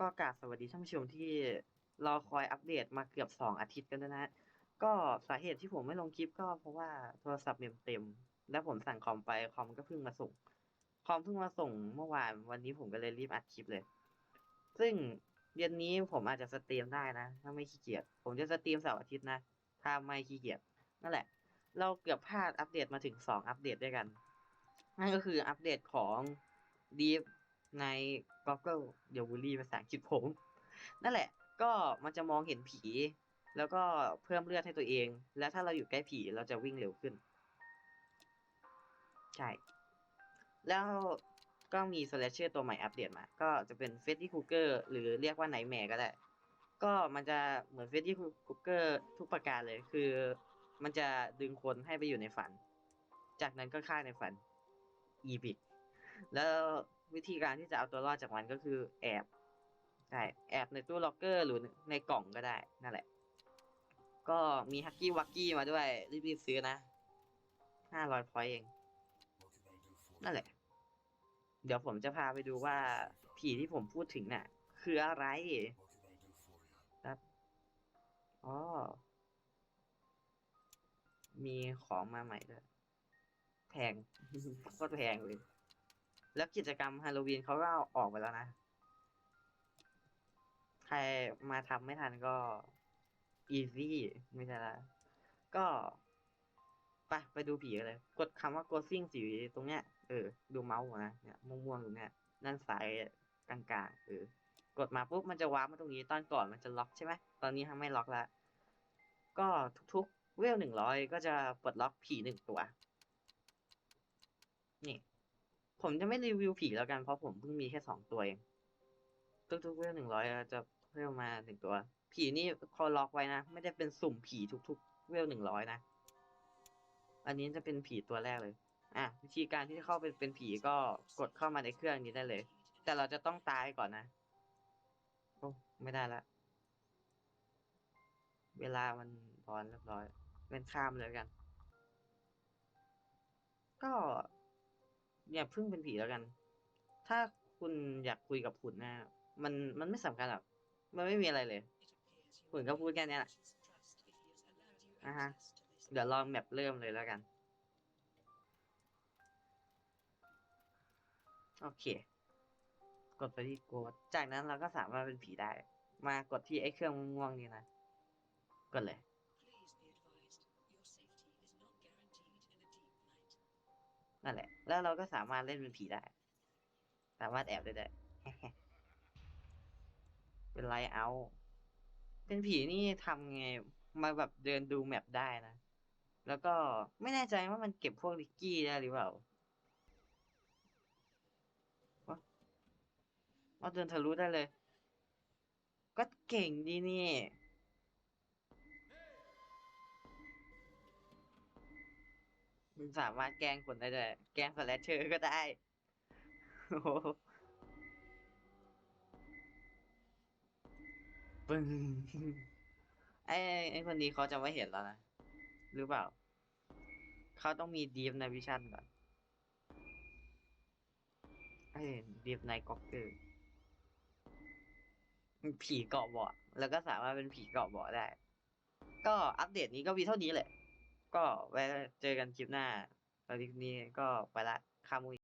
ก็กราบสวัสดีท่านผู้ชมที่รอคอยอัปเดตมาเกือบสองอาทิตย์กันแล้วนะก็สาเหตุที่ผมไม่ลงคลิปก็เพราะว่าโทรศัพท์เมมเต็ม แล้วผมสั่งคอมไปคอมก็เพิ่งมาส่ง คอมเพิ่งมาส่งเมื่อวานวันนี้ผมก็เลยรีบอัดคลิปเลย ซึ่งเดือนนี้ผมอาจจะสตรีมได้นะ ถ้าไม่ขี้เกียจผมจะสตรีมเสาร์อาทิตย์นะถ้าไม่ขี้เกียจนั่นแหละ เราเกือบพลาดอัปเดตมาถึงสองอัปเดตด้วยกัน นั่นก็คืออัปเดตของ Deep ใน Google เดี๋ยวบูลลี่ภาษาอังกฤษผม นั่นแหละ ก็มันจะมองเห็นผี แล้วก็เพิ่มเลือดให้ตัวเอง แล้วถ้าเราอยู่ใกล้ผีเราจะวิ่งเร็วขึ้น ใช่ แล้วก็มี slasher ตัวใหม่อัปเดตมา ก็จะเป็น Freddy Krueger หรือเรียกว่า Nightmare ก็ได้ ก็มันจะเหมือน Freddy Krueger ทุกประการเลยคือ มันจะดึงคนให้ไปอยู่ในฝัน จากนั้นก็ฆ่าในฝันอีบิกแล้ว วิธีการที่จะเอาตัวรอดจากมันก็คือแอบใช่แอบในตู้ล็อกเกอร์หรือในกล่องก็ได้นั่นแหละ ก็มีฮักกี้วักกี้มาด้วย รีบๆซื้อนะห้าร้อยพอยเอง นั่นแหละ เดี๋ยวผมจะพาไปดูว่าผีที่ผมพูดถึงน่ะ คืออะไรครับอ๋อมีของมาใหม่ด้วยแพงโคตรแพงเลย แล้วกิจกรรมฮาโลวีนเขาก็เอาออกไปแล้วนะ ใครมาทำไม่ทันก็ easy ไม่ใช่ละก็ไปไปดูผีกันเลย กดคำว่า ghosting สีตรงเนี้ย เออ ดูเมาส์นะเนี่ยม่วงๆตรงเนี้ยนั่นสายกลางๆเออกดมาปุ๊บมันจะวาร์ปมาตรงนี้ตอนก่อนมันจะล็อกใช่ไหมตอนนี้ทำไม่ล็อกแล้ว ก็ทุกๆ เวลหนึ่งร้อยก็จะปลดล็อกผีหนึ่งตัว นี่ ผมจะไม่รีวิวผีแล้วกันเพราะผมเพิ่งมีแค่สองตัวเองทุกๆเวลหนึ่งร้อยจะเพิ่มมาหนึ่งตัว ผีนี่พอล็อกไว้นะ ไม่ได้เป็นสุ่มผีทุกๆเวลหนึ่งร้อยนะ อันนี้จะเป็นผีตัวแรกเลย อะวิธีการที่จะเข้าไปเป็นผีก็กดเข้ามาในเครื่องนี้ได้เลย แต่เราจะต้องตายก่อนนะ โอ้ไม่ได้ละ เวลามันพอนเรียบร้อยเป็นข้ามเลยกัน ก็ อย่าเพิ่งเป็นผีแล้วกัน ถ้าคุณอยากคุยกับหุ่นนะมันมันไม่สำคัญหรอกมันไม่มีอะไรเลยหุ่นก็พูดแค่นี้แหละอะฮะ เดี๋ยวลองแมปเริ่มเลยแล้วกัน โอเค กดไปที่โกดจากนั้นเราก็สามารถเป็นผีได้ มากดที่ไอ้เครื่องม่วงนี่นะ กดเลย นั่นแหละ แล้วเราก็สามารถเล่นเป็นผีได้ สามารถแอบได้ด้เป็นไลท์เอา เป็นผีนี่ทำไง มาแบบเดินดูแมปได้นะ แล้วก็ไม่แน่ใจว่ามันเก็บพวกลิกกี้ได้หรือเปล่าวะเอาเดินทะลุได้เลย ก็เก่งดีนี่ มันสามารถแกล้งคนได้ด้วยแกล้งสแลชเชอร์ก็ได้โอ้ปึ้งไอ้ไอ้คนนี้เขาจะไม่เห็นแล้วนะ หรือเปล่า เขาต้องมีดีฟในวิชั่นก่อนไอ้ดีฟในก็อกเกอร์ผีเกาะเบาะแล้วก็สามารถเป็นผีเกาะเบาะได้ ก็อัปเดตนี้ก็มีเท่านี้แหละ ก็ไว้เจอกันคลิปหน้าตอนนี้ก็ไปละคามุย